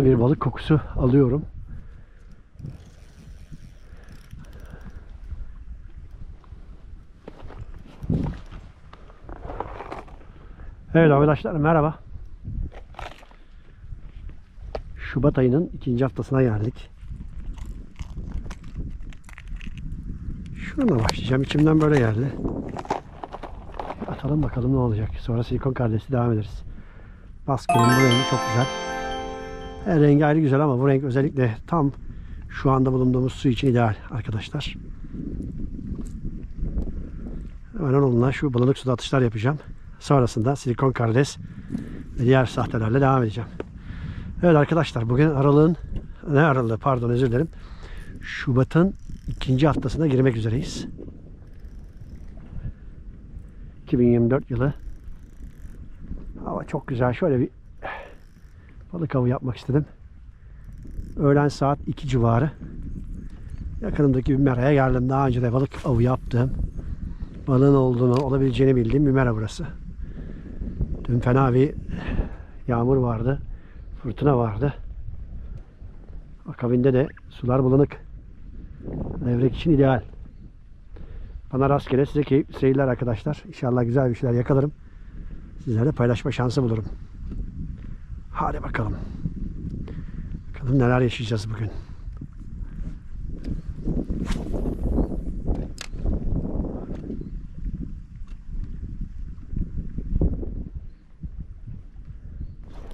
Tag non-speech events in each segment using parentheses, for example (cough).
Havada bir balık kokusu alıyorum. Evet arkadaşlar merhaba. Şubat ayının ikinci haftasına geldik. Şununla başlayacağım. İçimden böyle geldi. Atalım bakalım ne olacak. Sonra silikon kardeşi devam ederiz. Baskının bu çok güzel. Her rengi ayrı güzel ama bu renk özellikle tam şu anda bulunduğumuz su için ideal arkadaşlar. Hemen onunla şu bulanık suda atışlar yapacağım. Sonrasında silikon kardeş ve diğer sahtelerle devam edeceğim. Evet arkadaşlar bugün aralığın ne aralığı pardon özür dilerim. Şubat'ın ikinci haftasına girmek üzereyiz. 2024 yılı. Hava çok güzel. Şöyle bir balık avı yapmak istedim. Öğlen saat 2 civarı. Yakınımdaki bir meraya geldim. Daha önce de balık avı yaptım. Balığın olduğunu, olabileceğini bildiğim bir mera burası. Dün fena bir yağmur vardı. Fırtına vardı. Akabinde de sular bulanık. Levrek için ideal. Bana rastgele size keyifli seyirler arkadaşlar. İnşallah güzel bir şeyler yakalarım. Sizlerle paylaşma şansı bulurum. Hadi bakalım. Bakalım neler yaşayacağız bugün.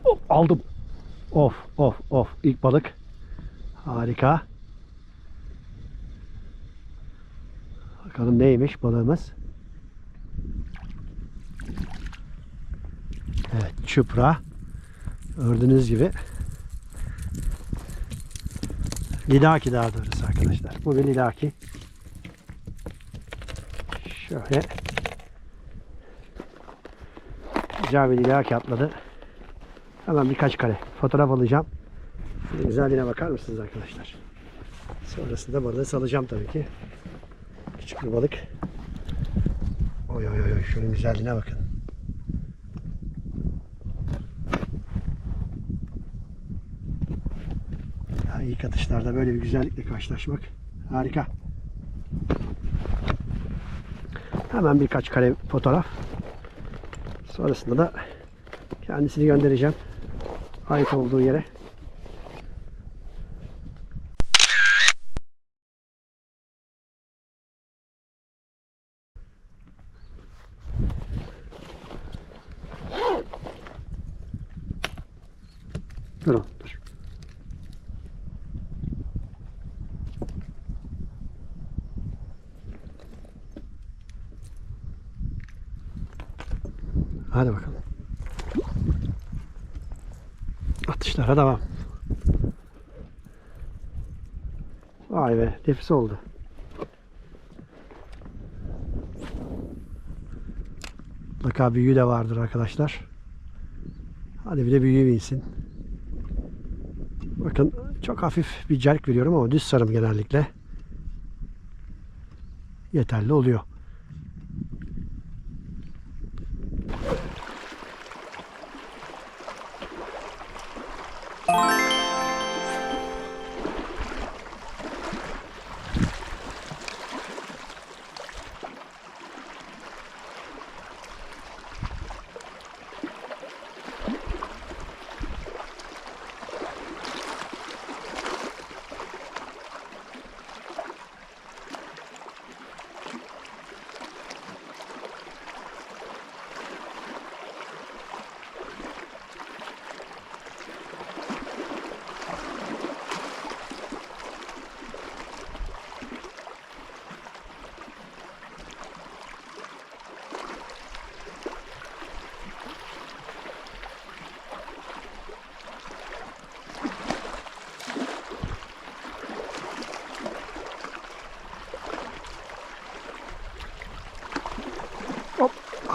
Hop, aldım. Of of of. İlk balık. Harika. Bakalım neymiş balığımız. Evet çupra. Gördüğünüz gibi. Lidaki daha doğrusu arkadaşlar. Bu bir lidaki. Şöyle. Bir lidaki atladı. Hemen birkaç kare fotoğraf alacağım. Şunun güzelliğine bakar mısınız arkadaşlar? Sonrasında balığı salacağım tabii ki. Küçük bir balık. Oy oy oy şunun güzelliğine bakın. İlk atışlarda böyle bir güzellikle karşılaşmak harika. Hemen birkaç kare fotoğraf. Sonrasında da kendisini göndereceğim. Ait olduğu yere. Dur oğlum, dur. Hadi bakalım. Atışlara devam. Vay be nefis oldu. Mutlaka büyüğü de vardır arkadaşlar. Hadi bir de büyüğü binsin. Bakın çok hafif bir cerk veriyorum ama düz sarım genellikle. Yeterli oluyor.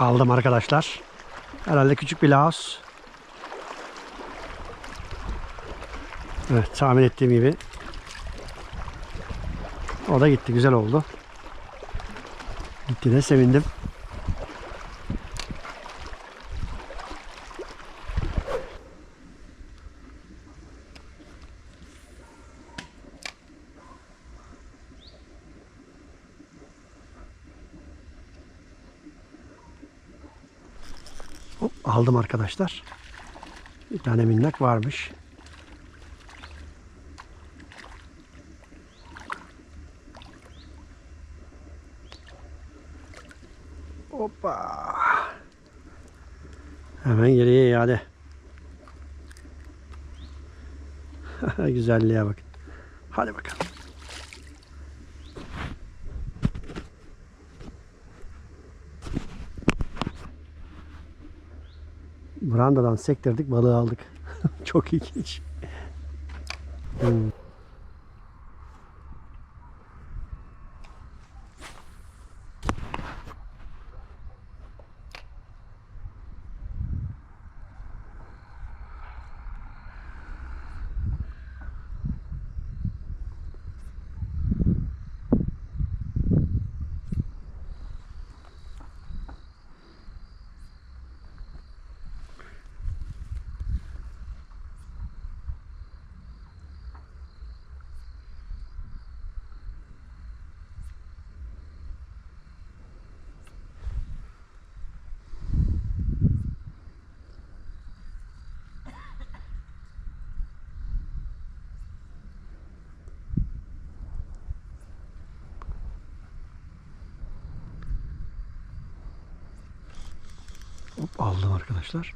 Aldım arkadaşlar. Herhalde küçük bir laos. Evet tahmin ettiğim gibi. O da gitti güzel oldu. Gitti de sevindim. Aldım arkadaşlar. Bir tane minnak varmış. Hoppa. Hemen geriye iade. (laughs) Güzelliğe bakın. Hadi bakalım. Brandadan sektirdik balığı aldık. (laughs) Çok ilginç. Hmm. Hop, aldım arkadaşlar.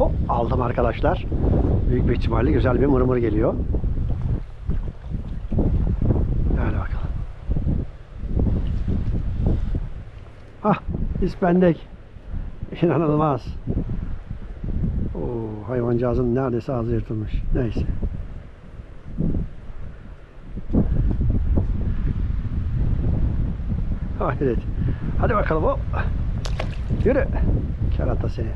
Hop aldım arkadaşlar. Büyük bir ihtimalle güzel bir mırmır geliyor. Hadi bakalım. Ah ispendek. İnanılmaz. Oo, hayvancağızın neredeyse ağzı yırtılmış. Neyse. Hayret. Hadi bakalım hop. Yürü. Kerata seni.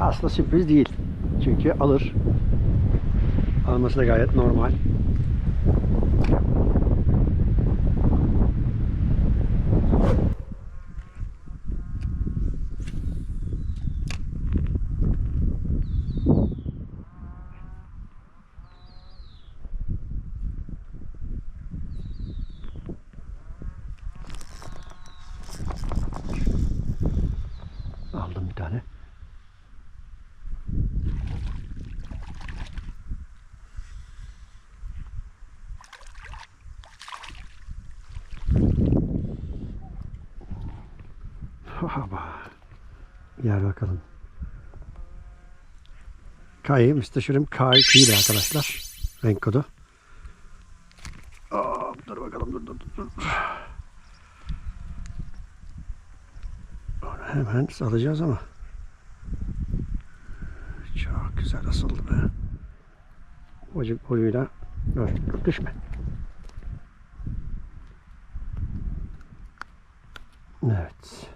Aslında sürpriz değil. Çünkü alır. Alması da gayet normal. Aldım bir tane. Haba. Gel bakalım. Kayı müsteşirim K2 ile arkadaşlar. Renk kodu. Hop, dur bakalım dur dur dur. dur. Onu hemen salacağız ama. Çok güzel asıldı be. Bocuk boyuyla. Dur, dur düşme. Evet.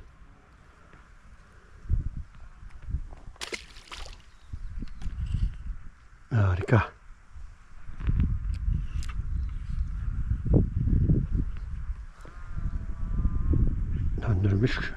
Harika. Döndürmüş.